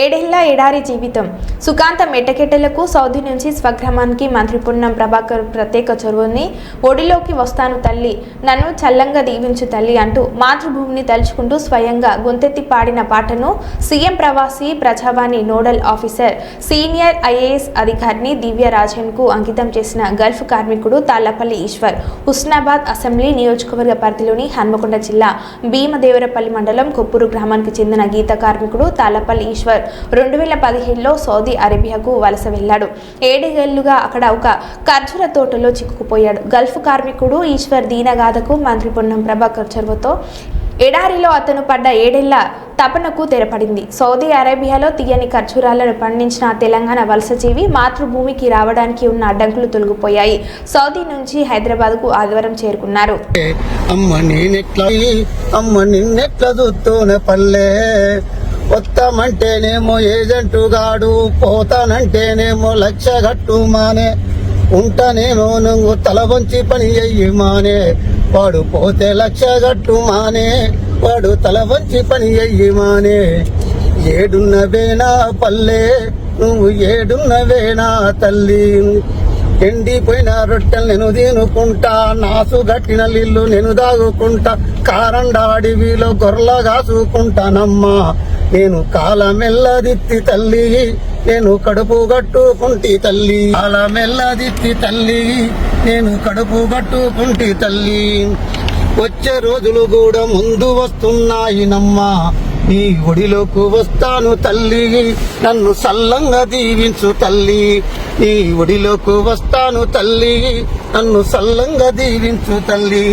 ఏడేళ్ళ ఎడారి జీవితం. సుకాంతం ఎట్టకెట్టెలకు సౌదీ నుంచి స్వగ్రామానికి మంత్రి పున్నం ప్రభాకర్ ప్రత్యేక చొరవని ఒడిలోకి వస్తాను తల్లి నన్ను చల్లంగా దీవించు తల్లి అంటూ మాతృభూమిని తలుచుకుంటూ స్వయంగా గొంతెత్తి పాడిన పాటను CM Pravasi Prajavani nodal officer senior IAS అధికారిని దివ్య రాజన్కు అంకితం చేసిన గల్ఫ్ కార్మికుడు తాళ్ళపల్లి ఈశ్వర్ హుస్నాబాద్ అసెంబ్లీ నియోజకవర్గ పరిధిలోని హన్మకొండ జిల్లా భీమదేవరపల్లి మండలం కొప్పూరు గ్రామానికి చెందిన గీత కార్మికుడు తాళ్ళపల్లి ఈశ్వర్. రెండు వేల పదిహేడులో సౌదీ అరేబియాకు వలస వెళ్ళాడు ఏడేళ్ళుగా అక్కడ ఒక ఖర్జూర తోటలో చిక్కుకుపోయాడు. గల్ఫ్ కార్మికుడు ఈశ్వర్ దీనగాథకు మంత్రి పొన్నం ప్రభాకర్ చొరవతో ఎడారిలో అతను పడ్డ ఏడేళ్ళ తపనకు తెరపడింది. సౌదీ అరేబియాలో తీయని ఖర్జూరాలను పండించిన తెలంగాణ వలసజీవి మాతృభూమికి రావడానికి ఉన్న అడ్డంకులు తొలగిపోయాయి. సౌదీ నుంచి హైదరాబాద్కు ఆదివారం చేరుకున్నారు. అమ్మ నేనెట్లా అమ్మ నిన్నెట్లా పల్లె. వస్తామంటేనేమో ఏజెంటు గాడు పోతానంటేనేమో లక్ష గట్టు మానే ఉంటానేమో నువ్వు తల వంచి పని అయ్యి మానే వాడు పోతే లక్ష గట్టు మానే వాడు తల వంచి పని అయ్యి మానే ఏడున్నవేనా పల్లె నువ్వు ఏడున్నవేనా తల్లి. ఎండిపోయిన రొట్టెలు నేను తినుకుంటా నాసు గట్టిన నీళ్ళు నేను దాగుకుంటా. కారండా అడవిలో గొర్రెల కాసుకుంటానమ్మా నేను కాలమెల్లదిత్తి తల్లి నేను కడుపు గట్టుకుంటి తల్లి. కాలమెల్లదిత్తి తల్లి నేను కడుపు గట్టుకుంటి తల్లి. వచ్చే రోజులు కూడా ముందు వస్తున్నాయి నమ్మా. నీ ఒడిలోకి వస్తాను తల్లి. నన్ను సల్లంగా దీవించు తల్లి. నీ ఒడిలోకి వస్తాను తల్లి. నన్ను సల్లంగా దీవించు తల్లి.